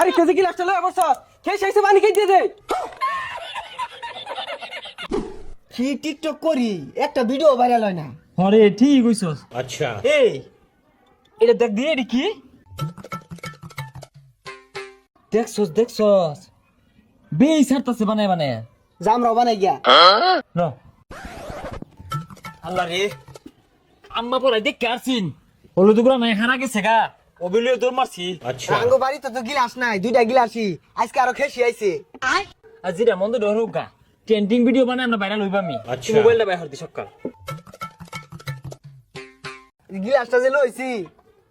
বাড়ি খেতে কি লাগছিল এবার সস খেয়ে শেষে পানি খেয়ে দিয়ে দে। কি টিকটক করি? একটা ভিডিও ভাইরাল হয় না। হ্যাঁ আরে ঠিক কইছস। আচ্ছা। এই এটা দেখ দিয়ে এডি কি? দেখছস দেখছস। বেই সারতাছে বানায় বানায়। জামরাও বানাই গিয়া। ন আল্লাহ রে। আম্মা পড়াই দেখ কারছিন হলুদ গুড়া নাই হারা গেছে গা। অবিলয়ে দৌড় মারছি। আচ্ছা। আঙ্গো বাড়ি তো তো গিলাস নাই দুইটা আজকে আরও খেসি আইছে। যেটা মন্দ ট্রেন্ডিং ভিডিও বানাই আমরা ভাইরাল হইবা আমি। আচ্ছা। মোবাইলটা বাইর হতে সকাল। গিলাসটা যে লইছি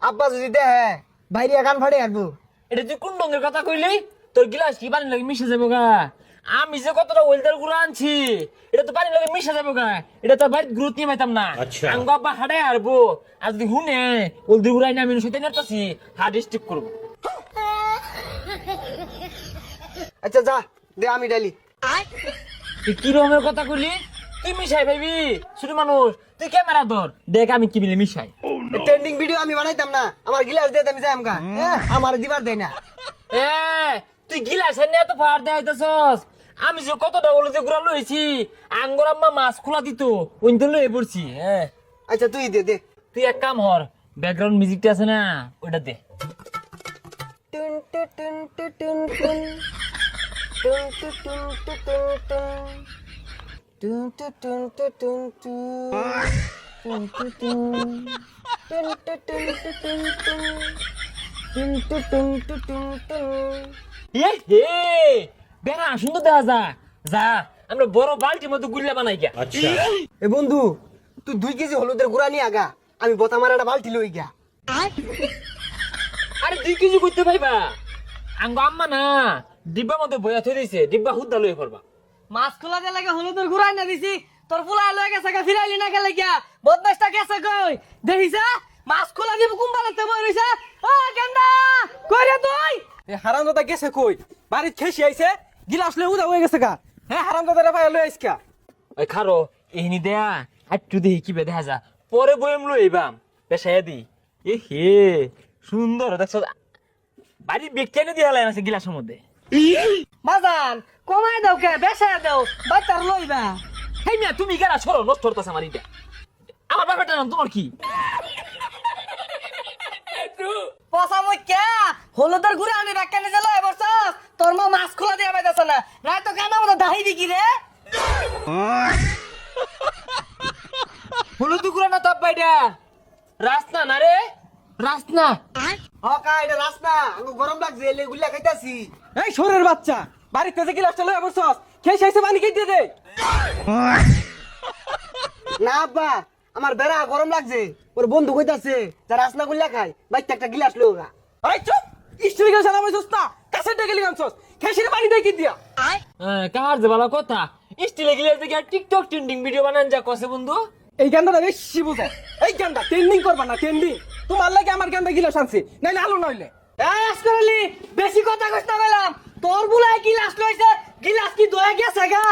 আব্বা যদি দেখে বাইরে কান ফাড়ে আনব। এটা তুই কোন ডঙ্গের কথা কইলি? তোর গিলাস কি বানাই লাগে মিশে যাব গা। আমি যে কতটা ওয়েলদারগুলো আনছি এটা তো পানি লাগে মিশে যাব গা এটা তো বাড়িতে গুরুত্ব নিয়ে পাইতাম না। আচ্ছা। আঙ্গ আব্বা হাড়ে হারবো আর যদি হুনে ওলদি গুড়াই না আমি সেটা নেতাছি হার্ড স্টিক করব। আচ্ছা যা দে আমি ডালি। তুই কি রকমের কথা কইলি? তুই মিশাই ভাবি? শুধু মানুষ তুই ক্যামেরা ধর। দেখ আমি কি মিলে মিশাই। ট্রেন্ডিং ভিডিও আমি বানাইতাম না। আমার গিলাস দিয়ে আমি যাই আমকা আমার দিবার দেয় না। এ তুই গিলাস নিয়ে এত ফার দেখাইতেছস আমি যে কতটা বলে যে ঘুরা লইছি আঙ্গর আম্মা মাছ খোলা দিত ওইতে লয়ে পড়ছি হ্যাঁ আচ্ছা তুই দে দে তুই এক কাম হর ব্যাকগ্রাউন্ড মিউজিকটা আছে না ওটা দে টুন টু টুন টু টুন টুন টুন টু টুন টু টুন টুন টুন টু টুন টু টুন টুন টুন টু টুন টুন টু টুন টু টুন টুন টুন টু টুন টু টুন টুন এ হে বেড়া সুন্দর দেখা যা। যা আমরা বড় বালতির মতো গুল্লা বানাই গা আচ্ছা। এ বন্ধু তুই দুই কেজি হলুদের গুঁড়া নিয়ে আগা আমি বোতা মারাটা বালতি লই গা আরে দুই কেজি করতে পাইবা? আঙ্গ আম্মা না ডিব্বা মতো বয়া থই দিছে ডিব্বা হুদ্দা লই করবা মাছ খোলা দে লাগে হলুদের গুঁড়া না দিছি তোর ফুলা লয়ে গেছে গা ফিরাইলি না গেলে গিয়া। বদমাসটা গেছে কই? দেখিছা? মাছ খোলা দিব কুম্বালাতে বই রইছে। ও গেন্দা! কইরে তুই? এ হারানটা গেছে কই? বাড়িত খেসি আইছে? গিলাস লয়ে উদা হয়ে গেছে গা। হ্যাঁ হারাম দাদা রে ভাই লয়ে আইছ কা ওই খারো এহিনি দেয়া আটটু দেখি কি দেখা যা। পরে বইম লই এইবাম পেশায় দি। এ হে সুন্দর দেখছ? বাড়ি ব্যক্তি এনে দিয়ে হালাই আছে গিলাসের মধ্যে। বাজান কমাই দাও কে বেসায় দাও বাচ্চার লইবা হেই মিয়া তুমি গেলা ছড়ো নষ্ট হতাছে আমার ইটা। আমার বাবাটা নাম তোমার কি? পচা মই কে? হলুদের ঘুরে আনি রাখা নিজে লয়ে বসছস তোর মা মাছ খোলা দিয়ে বাইতাছ না রায় তো রে? হলুদ না তাপ বাইডা? রাস্তা না রে? রাস্তা। হ এটা রাস্তা। আমি গরম লাগছে এলে গুল্লা খাইতাছি। এই সরের বাচ্চা বাড়িতে যে গিলাসটা লয়ে বসছস খেয়ে শেষে পানি খেয়ে দে। না আব্বা আমার বেড়া গরম লাগছে ওর বন্ধু কইতাছে যা রাসনা গুল্লা খাই বাইতে একটা গিলাস লোগা চুপ না বসছস না কাছে ডেকে খেয়ে শেষে পানি কি দিয়া। কার যে ভালো কথা? স্টিলে গিলে দেখি আর টিকটক ট্রেন্ডিং ভিডিও বানান যা কসে বন্ধু। এই গানটা বেশি বুঝে। এই গানটা ট্রেন্ডিং করবা না ট্রেন্ডিং তোমার লাগে আমার গানটা গিলাস আনছি নাইলে আলো নইলে। এই আসকালি বেশি কথা কইছ না বললাম তোর বুলায় গিলাস লইছে? গিলাস কি দয়ে গেছে গা?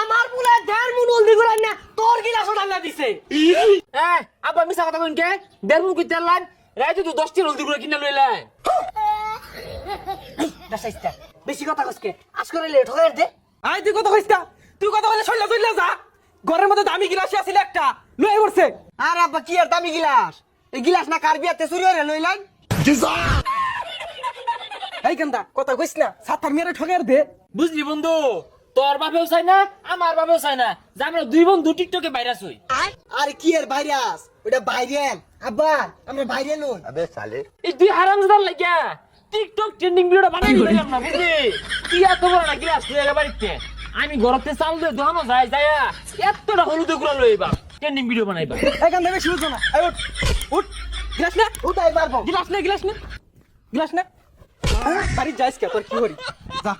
আমার বুলায় দেড় মুন হলদি করে না তোর গিলাস ওটা দিছে। এ আবার মিছা কথা কইন কে? দেড় মুখ কইতে লাগ রাইতে তো দশটি হলদি গুলো কিনা লইলাই দেখাইস্তা বেশি কথা এলে ঠকাই দে আই তুই কথা কইছ কা? তুই কথা বলে যা। ঘরের মধ্যে দামি গিলাস আছিল একটা? লয়ে পড়ছে। আর আব্বা কি আর দামি গিলাস? এই গিলাস না কার বিয়াতে চুরি লইলাম এই গান্দা কথা কইছ না। সাতার মেরে ঠকার দে। বুঝলি বন্ধু তোর বাপেও চাই না আমার বাপেও চাই না। যে আমরা দুই বন্ধু টিকটকে ভাইরাস হই। আর কি আর ভাইরাস? ওটা ভাইরাল। আব্বা আমরা ভাইরাল হই। এই দুই হারাম জাদার লাগিয়া টিকটক ট্রেন্ডিং ভিডিওটা বানাই দিলাম না বুঝলি কি এত বড় না গ্লাস এর বাড়িতে? আমি ঘরতে চাল দিয়ে দোহানো যাই যায়া। এতটা হলুদগুলা লইবা ট্রেন্ডিং ভিডিও বানাইবা এখান থেকে শুরু না উঠ উঠ। গ্লাস না? উঠাই পারব গ্লাস নে গ্লাস নে? গ্লাস নে? বাড়ি যাইস কে? তোর কি করি? যা।